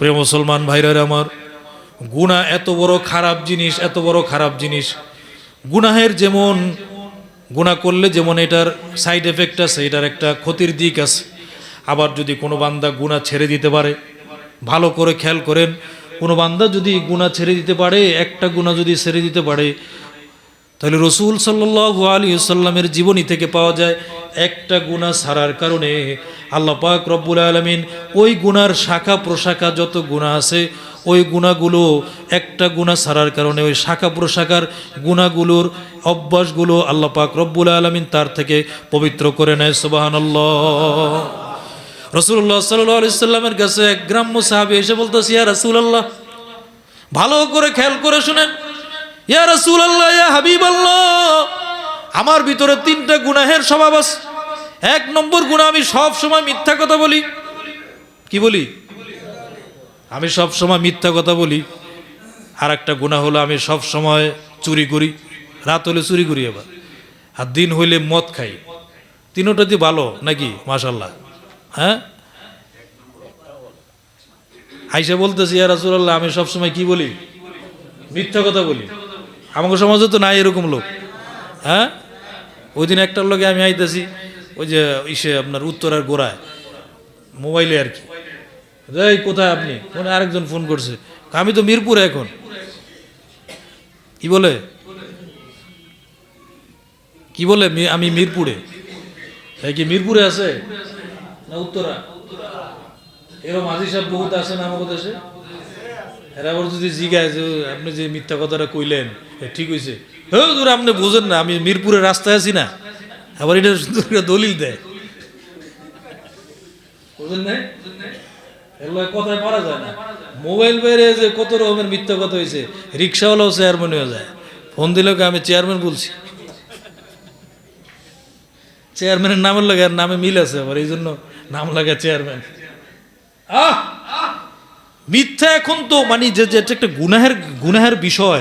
প্রিয় মুসলমান ভাইরার আমার গুণা এত বড় খারাপ জিনিস, এত বড় খারাপ জিনিস। গুনাহের যেমন গুণা করলে যেমন এটার সাইড এফেক্ট আছে, এটার একটা ক্ষতির দিক আছে। আবার যদি কোনো বান্দা গুণা ছেড়ে দিতে পারে, ভালো করে খেয়াল করেন, কোনো বান্দা যদি গুণা ছেড়ে দিতে পারে, একটা গুণা যদি ছেড়ে দিতে পারে তাহলে রসুল সাল্লু আলী সাল্লামের জীবনী থেকে পাওয়া যায় একটা গুণা ছাড়ার কারণে আল্লাহ পাক রব্বুল আলমিন ওই গুনার শাখা প্রশাখা যত গুণা আছে, ওই গুণাগুলো একটা গুণা ছাড়ার কারণে ওই শাখা প্রশাখার গুণাগুলোর অভ্যাসগুলো আল্লাহ পাক রব্বুল আলমিন তার থেকে পবিত্র করে নেয় সুবাহান রসুল্লাহ সাল্লাহ সাল্লামের কাছে এক গ্রাম্য সাহাবি এসে বলতেছি, ইয়া রসুল্লাহ ভালো করে খেয়াল করে শুনেন। আল্লাহ ইয়া আমার ভিতরে তিনটা গুনাহের স্বভাব আছে। এক নম্বর গুণা আমি সব সময় মিথ্যা কথা বলি। কি বলি? আমি সব সময় মিথ্যা কথা বলি। আর একটা গুণা হলো আমি সব সময় চুরি করি। রাত হলে চুরি করি আবার। আর দিন হইলে মদ খাই। তিনোটাতে ভালো নাকি? মাশাল্লাহ হ্যাঁ? আইসা বলতেছি, ইয়া রাসূলুল্লাহ, আমি সবসময় কি বলি? মিথ্যা কথা বলি। আমাকে সমাজে তো নাই এরকম লোক। হ্যাঁ? ওই দিন একটার লোকে আমি আইতেছি, ওই যে ইসে আপনার উত্তরার গোড়ায়। মোবাইলে আর কি। এই, কোথায় আপনি? ফোনে আরেকজন ফোন করছে। আমি তো মিরপুরে এখন। কি বলে? কি বলে? আমি মিরপুরে। কি মিরপুরে আছে? না উত্তরা? এরকম মাঝি সাহেব বহুত আছে না আমাদের দেশে? এরা যদি যে আপনি যে মিথ্যা কথাটা কইলেন ঠিক হয়েছে হ্যাঁ আপনি বুঝেন না, আমি মিরপুরের রাস্তায় আছি না। আবার এটা করে দলিল দেয়। এগুলো কথায় যায় না। মোবাইল বাইরে কত রকমের মিথ্যা কথা হয়েছে চেয়ারম্যান হয়ে যায়। ফোন আমি চেয়ারম্যান বলছি? চেয়ারম্যানের নামের লাগে আর নামে মিল আছে, আবার এই জন্য নাম লাগে চেয়ারম্যান। আহ! মিথ্যা এখন তো মানে যে যে এটা একটা গুনাহের গুনাহের বিষয়।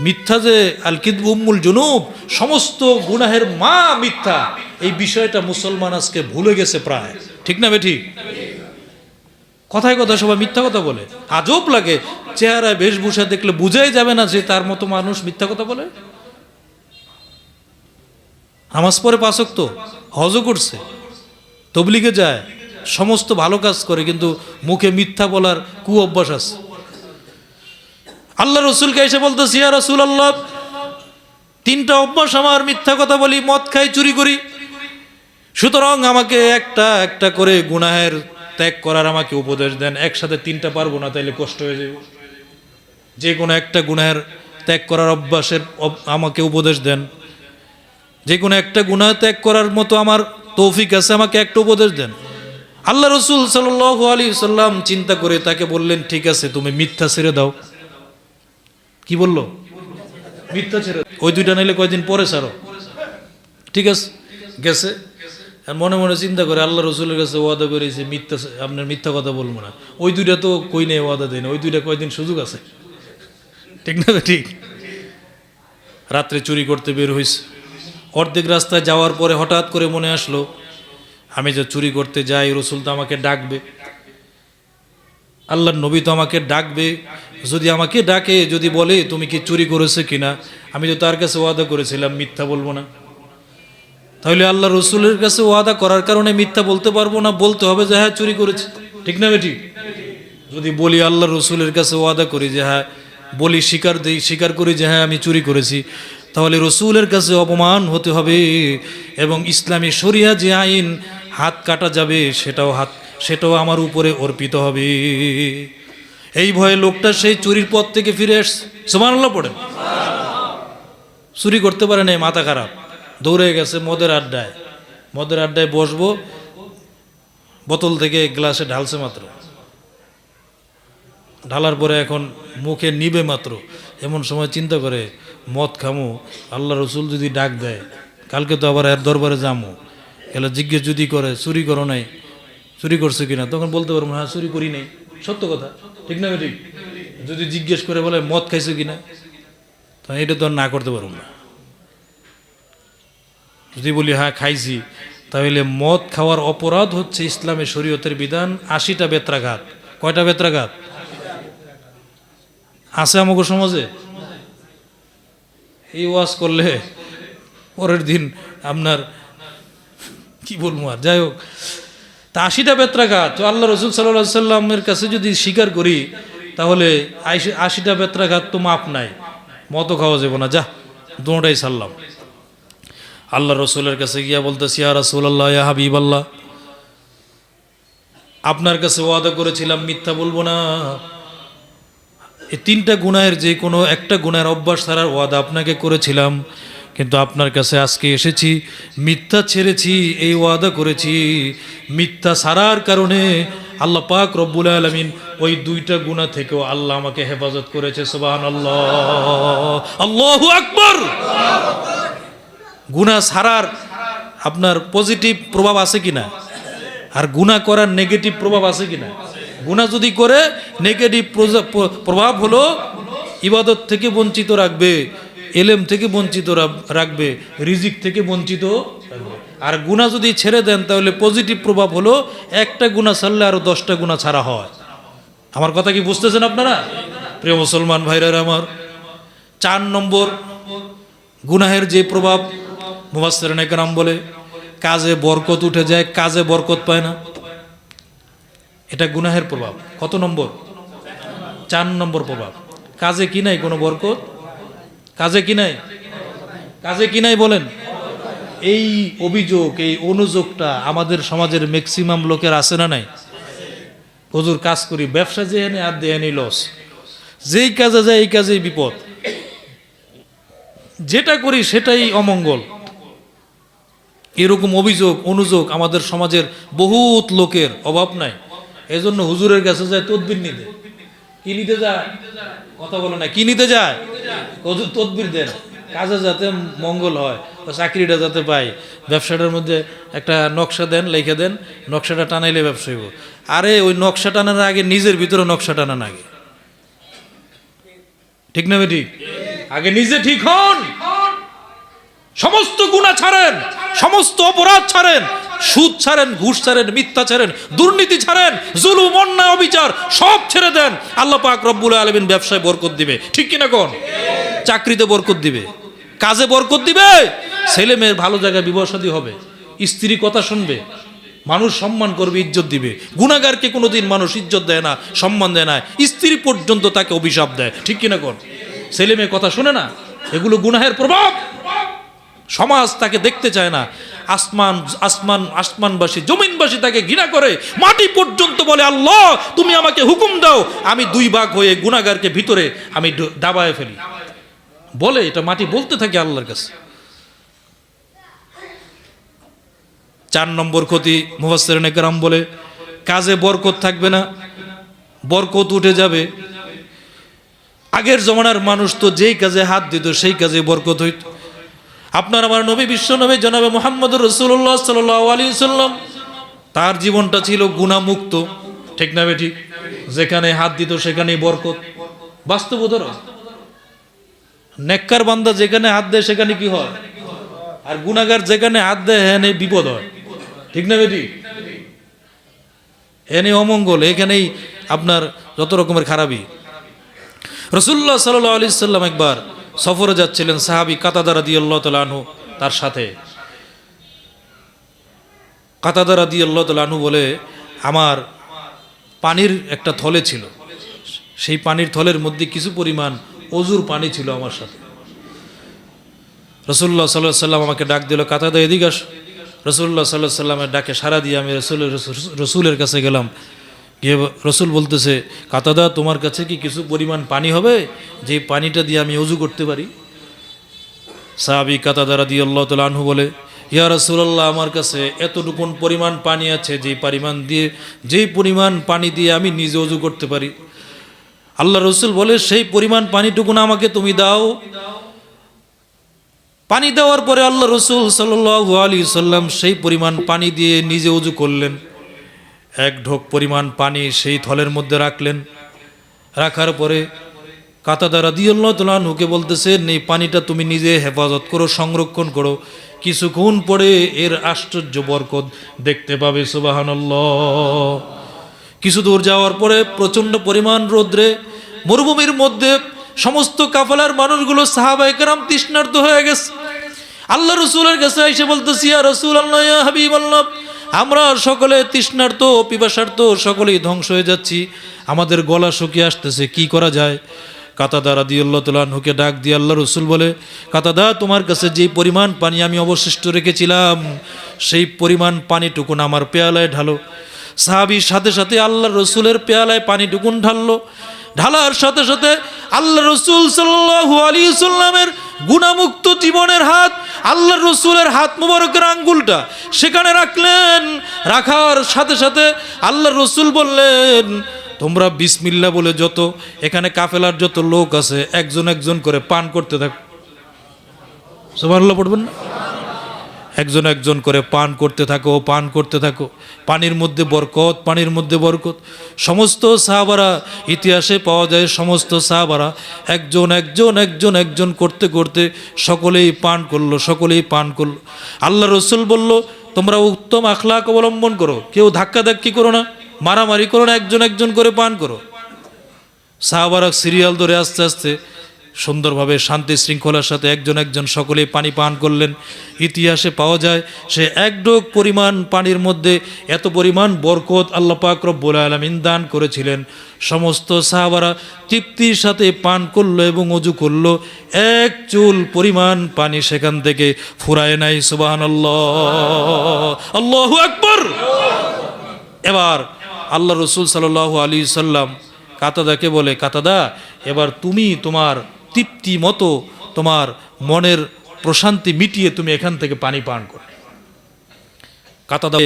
মিথ্যা যে আলকিদ উম্মুল জুনুব, সমস্ত গুনাহের মা মিথ্যা। এই বিষয়টা মুসলমান আজকে ভুলে গেছে প্রায়। ঠিক না বেঠিক কথায় কথায় সবাই মিথ্যা কথা বলে। আজব লাগে। চেহারায় বেশভূষা দেখলে বুঝাই যাবে না যে তার মতো মানুষ মিথ্যা কথা বলে। নামাজ পরে পাচক তো, হজও করছে, তবলিগে যায়। সমস্ত ভালো কাজ করে, কিন্তু মুখে মিথ্যা বলার কু অভ্যাস আছে। আল্লাহ রসুলকে এসে বলতো সিয়া রসুল আল্লাহ তিনটা অভ্যাস আমার মিথ্যা কথা বলি, মদ খাই, চুরি করি। সুতরাং আমাকে একটা একটা করে গুনাহের ত্যাগ করার আমাকে উপদেশ দেন। একসাথে তিনটা পারব না, তাইলে কষ্ট হয়ে যাবে। যে কোনো একটা গুনাহের ত্যাগ করার অভ্যাসের আমাকে উপদেশ দেন। যে কোনো একটা গুনাহ ত্যাগ করার মতো আমার তৌফিক আছে, আমাকে একটা উপদেশ দেন। আল্লাহ রসুল সাল আলী সাল্লাম চিন্তা করে তাকে বললেন, ঠিক আছে, তুমি মিথ্যা ছেড়ে দাও। কি বলল? মিথ্যা ছেড়ে। ওই দুইটা নাইলে কয়দিন পরে ছাড়ো। ঠিক আছে? গেছে। মনে মনে চিন্তা করে আল্লাহ রসুলের কাছে ওয়াদা করেছে মিথ্যা আপনার মিথ্যা কথা বলব না। ওই দুইটা তো কই নেই ওয়াদা দেয় না। ওই দুইটা কয়দিন সুযোগ আছে। ঠিক না ঠিক? রাত্রে চুরি করতে বের হয়েছে অর্ধেক রাস্তায় যাওয়ার পরে হঠাৎ করে মনে আসলো আমি যে চুরি করতে যাই, রসুল তো আমাকে ডাকবে। আল্লাহর নবী তো আমাকে ডাকবে। যদি আমাকে ডাকে, যদি বলে, তুমি কি চুরি করেছ কিনা? আমি তো তার কাছে ওয়াদা করেছিলাম, মিথ্যা বলব না। তাহলে আল্লাহ রসুলের কাছে ওয়াদা করার কারণে মিথ্যা বলতে পারব না, বলতে হবে যে হ্যাঁ চুরি করেছি। ঠিক না বেটি? যদি বলি আল্লাহ রসুলের কাছে ওয়াদা করি যে হ্যাঁ বলি স্বীকার দিই, স্বীকার করি যে হ্যাঁ আমি চুরি করেছি, তাহলে রসুলের কাছে অপমান হতে হবে এবং ইসলামী শরিয়া যে আইন হাত কাটা যাবে, সেটাও হাত, সেটাও আমার উপরে অর্পিত হবে। এই ভয়ে লোকটা সেই চুরির পথ থেকে ফিরে আসছে সমান পড়েন। চুরি করতে পারে না মাথা খারাপ। দৌড়ে গেছে মদের আড্ডায়। মদের আড্ডায় বসবো, বোতল থেকে গ্লাসে ঢালছে মাত্র। ঢালার পরে এখন মুখে নিবে মাত্র। এমন সময় চিন্তা করে, মদ খামো, আল্লাহ রসুল যদি ডাক দেয়, কালকে তো আবার এর দরবারে যামো। এলা জিজ্ঞেস যদি করে, চুরি করো নাই, চুরি করছে কিনা? তখন বলতে পারব হ্যাঁ চুরি করি নাই। সত্য কথা। ঠিক না ঠিক যদি জিজ্ঞেস করে বলে, মদ খাইছো কিনা? তখন এটা তো না করতে পারব না। যদি বলি হ্যাঁ খাইছি, তাহলে মদ খাওয়ার অপরাধ হচ্ছে ইসলামের শরীয়তের বিধান আশিটা বেত্রাঘাত। কয়টা বেত্রাঘাত? আছে আমাকে সমাজে? এই ওয়াজ করলে পরের দিন আপনার কি বলব আর? যাই হোক, তা আশিটা বেত্রাঘাত, তো আল্লাহ রসুল সাল্লাহ সাল্লামের কাছে যদি স্বীকার করি, তাহলে আশি- আশিটা বেত্রাঘাত তো মাপ নাই মতো খাওয়া যাব না। যা দুটাই সারলাম আল্লাহ রসুলের কাছে গিয়া বলতেছি, ইয়া রসুল আল্লাহ হাবিব আল্লাহ আপনার কাছে ওয়াদা করেছিলাম, মিথ্যা বলব না। এই তিনটা গুণায়ের যে কোনো একটা গুণের অভ্যাস ছাড়ার ওয়াদা আপনাকে করেছিলাম। কিন্তু আপনার কাছে আজকে এসেছি, মিথ্যা ছেড়েছি, এই ওয়াদা করেছি। মিথ্যা সারার কারণে আল্লাহ পাক রব্বুল আলমিন ওই দুইটা গুণা থেকেও আল্লাহ আমাকে হেফাজত করেছে সোবাহান আল্লাহ আল্লাহ আকবর! গুণা ছাড়ার আপনার পজিটিভ প্রভাব আছে কিনা? আর গুণা করার নেগেটিভ প্রভাব আছে কিনা? গুণা যদি করে, নেগেটিভ প্রভাব হলো ইবাদত থেকে বঞ্চিত রাখবে। এলেম থেকে বঞ্চিত রাখ- রাখবে, রিজিক থেকে বঞ্চিত আর গুণা যদি ছেড়ে দেন, তাহলে পজিটিভ প্রভাব হলো একটা গুণা ছাড়লে আরও দশটা গুণা ছাড়া হয়। আমার কথা কি বুঝতেছেন আপনারা? প্রিয় মুসলমান ভাইরার আমার, চার নম্বর গুনাহের যে প্রভাব মুবাসের একরাম বলে, কাজে বরকত উঠে যায়, কাজে বরকত পায় না। এটা গুনাহের প্রভাব। কত নম্বর? চার নম্বর প্রভাব। কাজে কি নাই কোনো বরকত? কাজে কি নাই? কাজে কি নাই বলেন? এই অভিযোগ, এই অনুযোগটা আমাদের সমাজের ম্যাক্সিমাম লোকের আছে না নাই? হুজুর, কাজ করি, ব্যবসা যে এনে আর দেয় লস যেই কাজে যায়, এই কাজেই বিপদ। যেটা করি, সেটাই অমঙ্গল। এরকম অভিযোগ, অনুযোগ আমাদের সমাজের বহুত লোকের অভাব নাই। এজন্য হুজুরের কাছে যায় তদবির নিতে। কি নিতে যায়? কথা বলে না, কি নিতে যায়? তদবির দেন। কাজে যাতে মঙ্গল হয় চাকরিটা যাতে পাই ব্যবসাটার মধ্যে একটা নকশা দেন, লিখে দেন, নকশাটা টানাইলে ব্যবসা হইব। আরে ওই নকশা টানার আগে নিজের ভিতরে নকশা টানান আগে। ঠিক না ঠিক আগে নিজে ঠিক হন। সমস্ত গুণা ছাড়েন, সমস্ত অপরাধ ছাড়েন, সুদ ছাড়েন, ঘুষ ছাড়েন, মিথ্যা ছাড়েন, দুর্নীতি ছাড়েন, জুলুম, অন্যায়, অবিচার সব ছেড়ে দেন। আল্লাহ পাক রব্বুল আলমিন ব্যবসায় বরকত দিবে। ঠিক কিনা কোন? চাকরিতে বরকত দিবে। কাজে বরকত দিবে, ছেলে মেয়ের ভালো জায়গায় বিবাহসাদী হবে, স্ত্রী কথা শুনবে, মানুষ সম্মান করবে, ইজ্জত দিবে। গুণাগারকে কোনোদিন মানুষ ইজ্জত দেয় না, সম্মান দেয় না। স্ত্রী পর্যন্ত তাকে অভিশাপ দেয়। ঠিক কিনা কোন? ছেলে মেয়ে কথা শুনে না? এগুলো গুনাহের প্রভাব। সমাজ তাকে দেখতে চায় না। আসমান আসমান, আসমানবাসী, জমিনবাসী তাকে ঘৃণা করে। মাটি পর্যন্ত বলে, আল্লাহ, তুমি আমাকে হুকুম দাও। আমি দুই ভাগ হয়ে গুণাগারকে ভিতরে আমি দাবায় ফেলি। বলে, এটা মাটি বলতে থাকে আল্লাহর কাছে। চার নম্বর ক্ষতি মুফাসসির একরাম বলে, কাজে বরকত থাকবে না, বরকত উঠে যাবে। আগের জমানার মানুষ তো যেই কাজে হাত দিত, সেই কাজে বরকত হইত। আপনার আমার নবী, বিশ্ব নবী, জনাবে মোহাম্মদ রসুল্লাহ সাল আলী সাল্লাম তার জীবনটা ছিল গুণামুক্ত। ঠিক না বেঠি যেখানে হাত দিত, সেখানেই বরকত। বাস্তব ধরো। নেককার বান্দা যেখানে হাত দেয়, সেখানে কি হয়? আর গুণাগার যেখানে হাত দেয় হ্যাঁ বিপদ হয়। ঠিক না বেটি? এনে অমঙ্গল। এখানেই আপনার যত রকমের খারাপই। রসুল্লাহ সাল্লাহ আলি সাল্লাম একবার সফরে যাচ্ছিলেন সাহাবি কাতাদারা দিয়ে আল্লাহ তালু তার সাথে। কাতাদারা দিয়ে আল্লাহ তালু বলে, আমার পানির একটা থলে ছিল। সেই পানির থলের মধ্যে কিছু পরিমাণ অজুর পানি ছিল আমার সাথে। রসুল্লাহ সাল্লাহ সাল্লাম আমাকে ডাক দিল, কাতাদা, এদিকে আস। রসুল্লাহ সাল্লাহ সাল্লামের ডাকে সারা দিয়ে আমি রসুলের রসুলের কাছে গেলাম। গিয়ে রসুল বলতেছে, কাতাদা, তোমার কাছে কি কিছু পরিমাণ পানি হবে? যে পানিটা দিয়ে আমি অজু করতে পারি? সাহাবি কাতাদারা দিয়ে আল্লাহ তাল আনহু বলে, ইয়া রসুল্লাহ আমার কাছে এতটুকুন পরিমাণ পানি আছে যে পরিমাণ দিয়ে যেই পরিমাণ পানি দিয়ে আমি নিজে অজু করতে পারি। আল্লাহ রসুল বলে, সেই পরিমাণ পানিটুকুন আমাকে তুমি দাও। পানি দেওয়ার পরে আল্লাহ রসুল সাল্লাহ আলী সাল্লাম সেই পরিমাণ পানি দিয়ে নিজে উজু করলেন। এক ঢোক পরিমাণ পানি সেই থলের মধ্যে রাখলেন। রাখার পরে কাতাদারা দিয়াল্লাহ তালুকে বলতেছেন এই পানিটা তুমি নিজে হেফাজত করো, সংরক্ষণ করো। কিছুক্ষণ পরে এর আশ্চর্য বরকত দেখতে পাবে, সুবাহানল্লাহ। কিছু দূর যাওয়ার পরে প্রচণ্ড পরিমাণ রৌদ্রে মরুভূমির মধ্যে সমস্ত কাফেলার মানুষগুলো সাহাবাইকারাম তৃষ্ণার্ত হয়ে গেছে। আল্লাহ রসুলের কাছে এসে বলতেছি আর রসুল আল্লাহ হাবিব আল্লাহ আমরা সকলে তৃষ্ণার্ত পিপাসার্থ সকলেই ধ্বংস হয়ে যাচ্ছি। আমাদের গলা শুকিয়ে আসতেছে, কি করা যায়? কাতাদা রাদি আল্লাহ তালহুকে ডাক দিয়ে আল্লাহ রসুল বলে, কাতাদা, তোমার কাছে যেই পরিমাণ পানি আমি অবশিষ্ট রেখেছিলাম, সেই পরিমাণ পানিটুকুন আমার পেয়ালায় ঢালো। সাহাবির সাথে সাথে আল্লাহ রসুলের পেয়ালায় পানি পানিটুকুন ঢাললো। ঢালার সাথে সাথে আল্লাহ রসুল সাল্লামের গুণামুক্ত জীবনের হাত আল্লাহ রসুলের হাত মুবারকের আঙ্গুলটা সেখানে রাখলেন। রাখার সাথে সাথে আল্লাহ রসুল বললেন, তোমরা বিসমিল্লা বলে যত, এখানে কাফেলার যত লোক আছে, একজন একজন করে পান করতে থাক সুবহানাল্লাহ, পড়বেন না? একজন একজন করে পান করতে থাকো, পান করতে থাকো। পানির মধ্যে বরকত, পানির মধ্যে বরকত। সমস্ত সাহাবারা ইতিহাসে পাওয়া যায় সমস্ত সাহাবারা একজন একজন একজন একজন করতে করতে সকলেই পান করল, সকলেই পান করল। আল্লাহ রসুল বলল, তোমরা উত্তম আখলাক অবলম্বন করো। কেউ ধাক্কা ধাক্কি করো না, মারামারি করো না, একজন একজন করে পান করো। সাহাবারা সিরিয়াল ধরে আস্তে আস্তে সুন্দরভাবে শান্তি শৃঙ্খলার সাথে একজন একজন সকলে পানি পান করলেন। ইতিহাসে পাওয়া যায়, সে এক ডোক পরিমাণ পানির মধ্যে এত পরিমাণ বরকত আল্লাহ পাক রব্বুল আলমিন দান করেছিলেন। সমস্ত সাহাবারা তৃপ্তির সাথে পান করল এবং অজু করল। এক চুল পরিমাণ পানি সেখান থেকে ফুরায় নাই সুবাহ আল্লাহ আকবর! এবার আল্লাহ রসুল সাল্লাহ আলী সাল্লাম কাতাদাকে বলে, কাতাদা, এবার তুমি তোমার তৃপ্তি মতো তোমার মনের প্রশান্তি মিটিয়ে তুমি এখান থেকে পানি পান করো। কাতাদা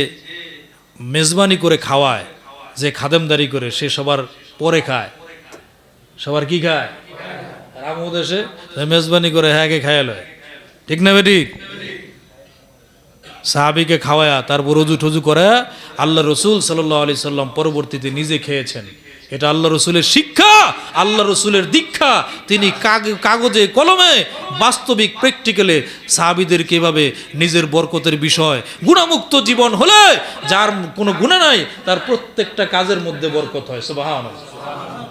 মেজবানি করে খাওয়ায়, যে খাদেমদারি করে, সে সবার পরে খায়। সবার কি খায়? রামু দেশে মেজবানি করে হ্যাঁ খায় লয়। ঠিক না বেঠিক সাহাবিকে খাওয়ায়া, তারপর রজু টজু করে আল্লাহ রসুল সাল্লাহ সাল্লাম পরবর্তীতে নিজে খেয়েছেন। এটা আল্লাহ রসুলের শিক্ষা, আল্লাহ রসুলের দীক্ষা। তিনি কাগ- কাগজে, কলমে, বাস্তবিক প্র্যাকটিক্যালে সাহাবিদের এভাবে নিজের বরকতের বিষয়, গুণামুক্ত জীবন হলে যার কোনো গুণা নাই, তার প্রত্যেকটা কাজের মধ্যে বরকত হয়। সুবাহ